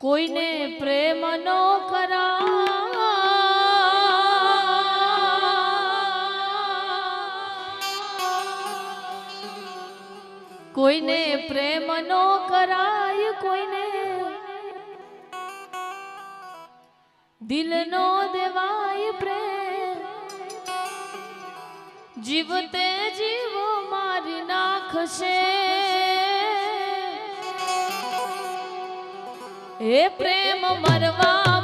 કોઈને પ્રેમ નો કરા કોઈને પ્રેમ નો કરાય, કોઈને દિલ નો દેવાય પ્રેમ. જીવતે જીવો મારી નાખશે. હે પ્રેમ મરવા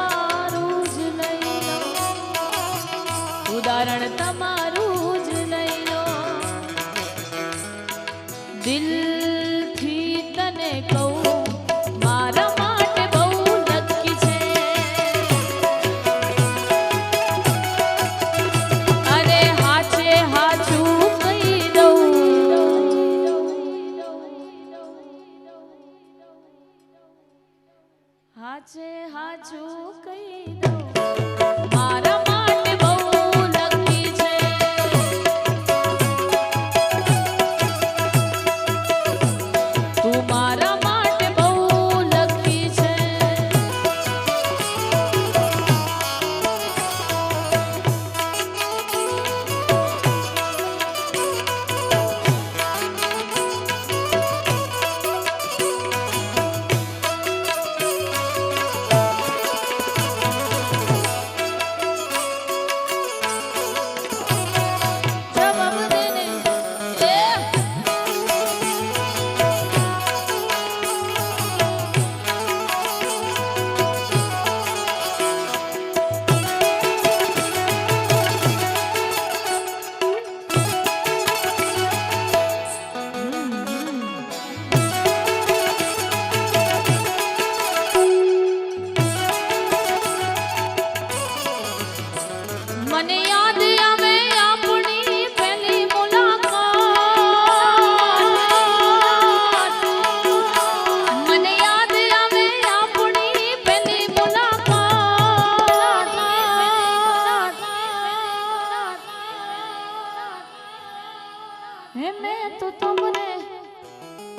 તમારું જ લઈ ઉદાહરણ તમારું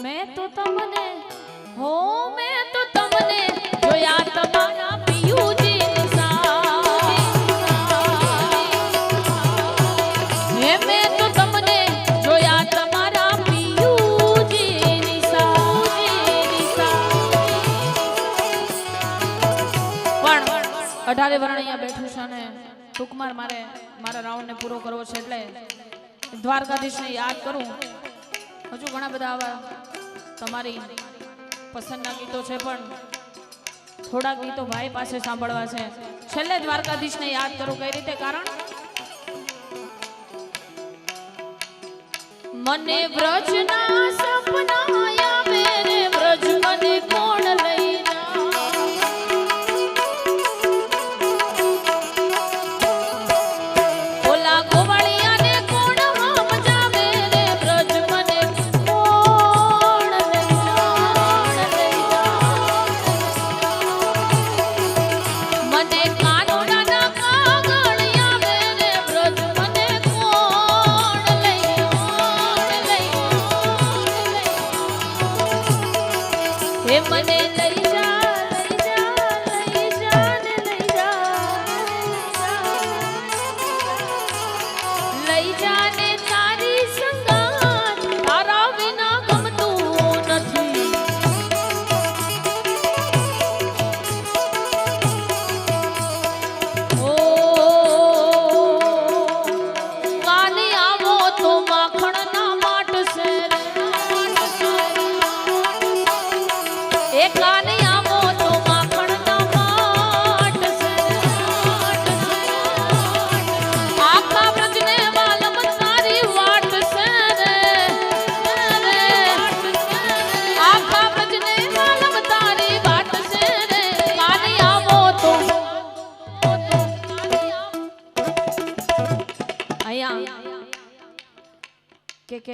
મેં તો તમને, હો, મેં તો તમને જોયા તમારા પણ અઢારે વર્ણ અહીંયા બેઠું છે ને ટૂંકમાં મારે મારા રાઉન્ડને પૂરો કરવો છે એટલે દ્વારકાધીશને યાદ કરું. હજુ ઘણા બધા આવા તમારી પસંદના ગીતો છે, પણ થોડા ગીતો ભાઈ પાસે સાંભળવા છે. છેલ્લે દ્વારકાધીશને યાદ કરું કઈ રીતે? કારણ મને વ્રજના સપના હે મને લઈ જા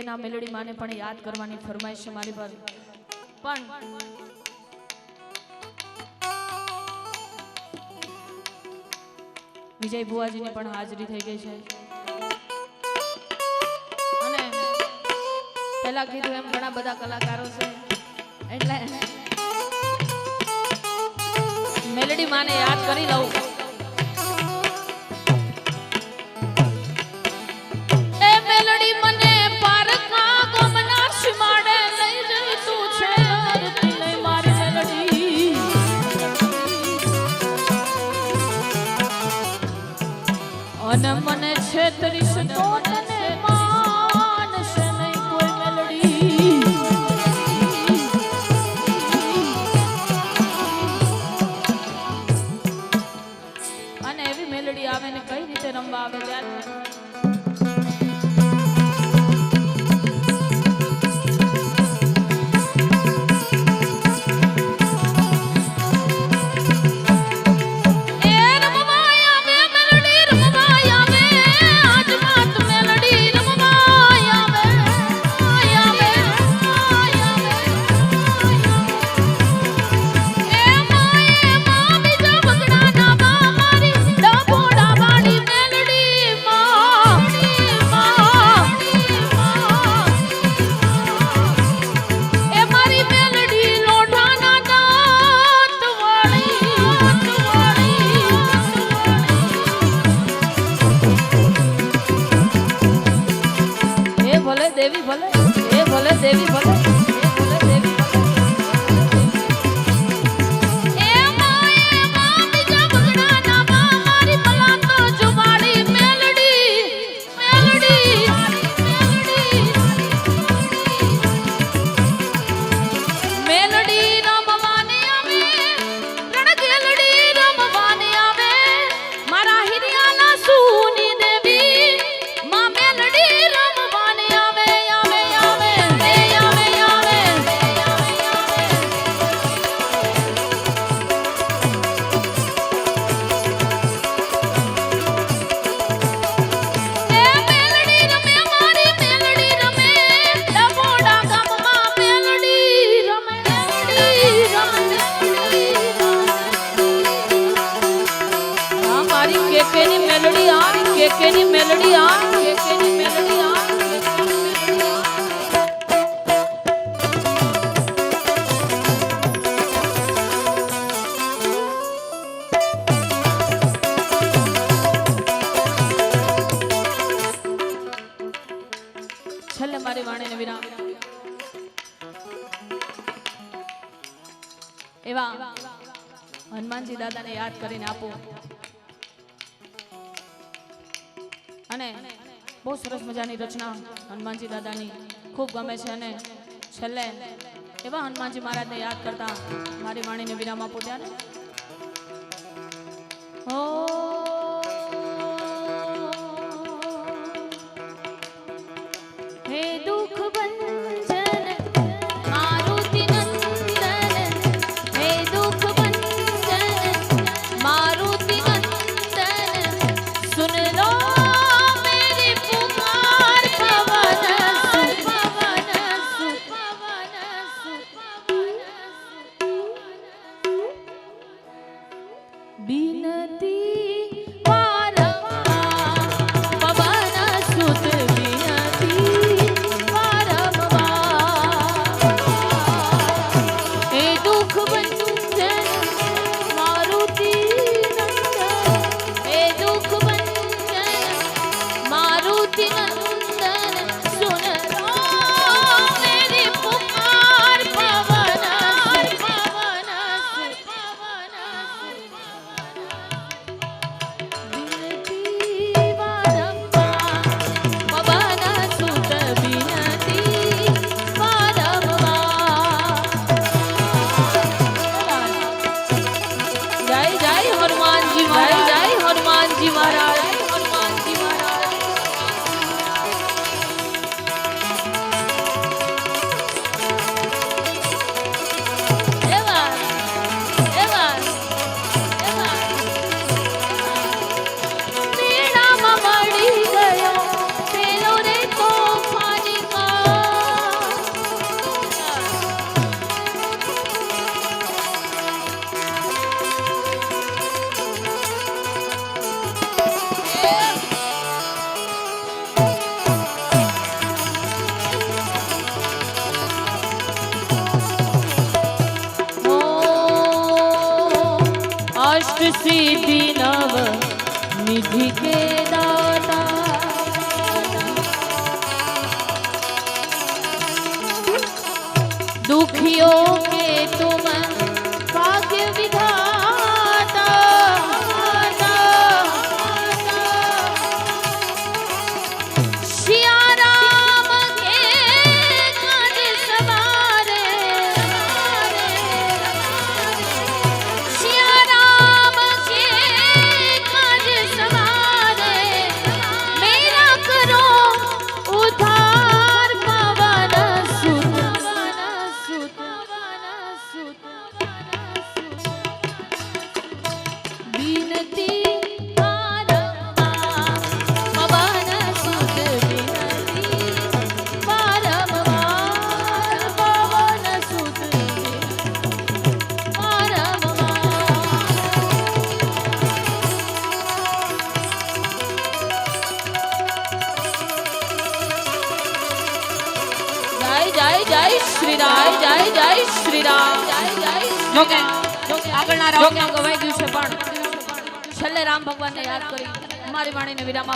ના મેલડી માને પણ યાદ કરવાની ફરમાઈશ છે મારી પર પણ વિજય ભુવાજીની પણ હાજરી થઈ ગઈ છે. અને પહેલા કીધું એમ ઘણા બધા કલાકારો છે. એટલે મેલેડી માને યાદ કરી લઉં. અને મને છેતરીશ તો દેવી ભલે હે ભલે દેવી ભલે. અંબાજી દાદાને યાદ કરીને આપો. અને બહુ સરસ મજાની રચના હનુમાનજી દાદાની. ખૂબ ગમે છે અને છેલ્લે એવા હનુમાનજી મહારાજને યાદ કરતા મારી વાણીને વિરામ આપો ત્યારે. ઓ নিধিকে দাতা। দুঃখীয়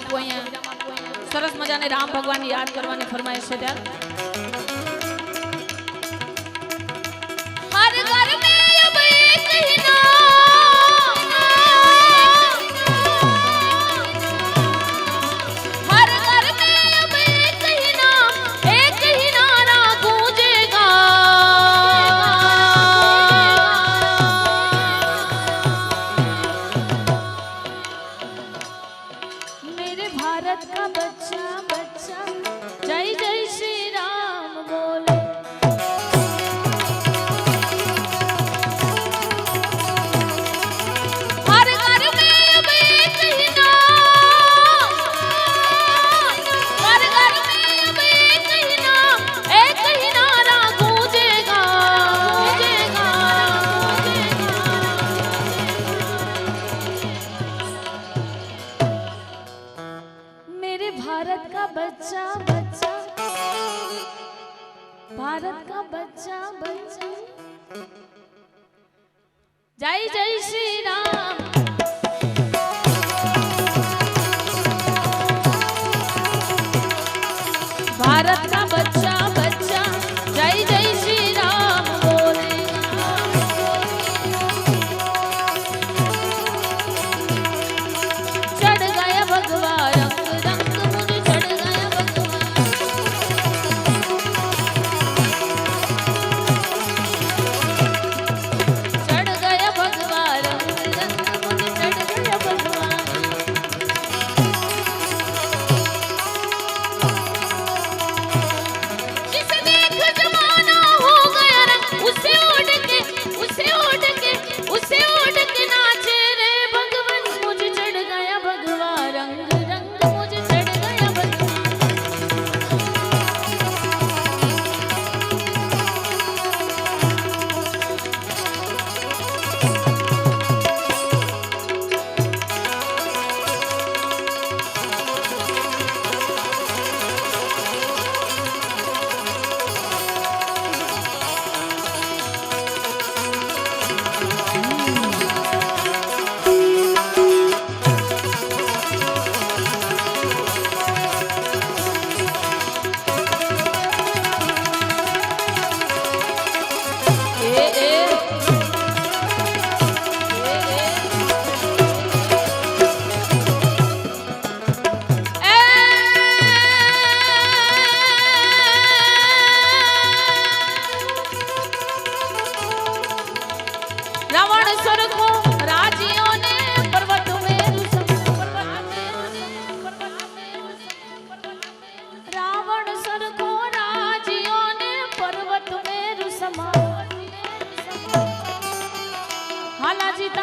આપો અહીંયા. સરસ મજાને રામ ભગવાનની યાદ કરવાની ફરમાઈશ છે ત્યારે. Para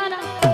Madonna.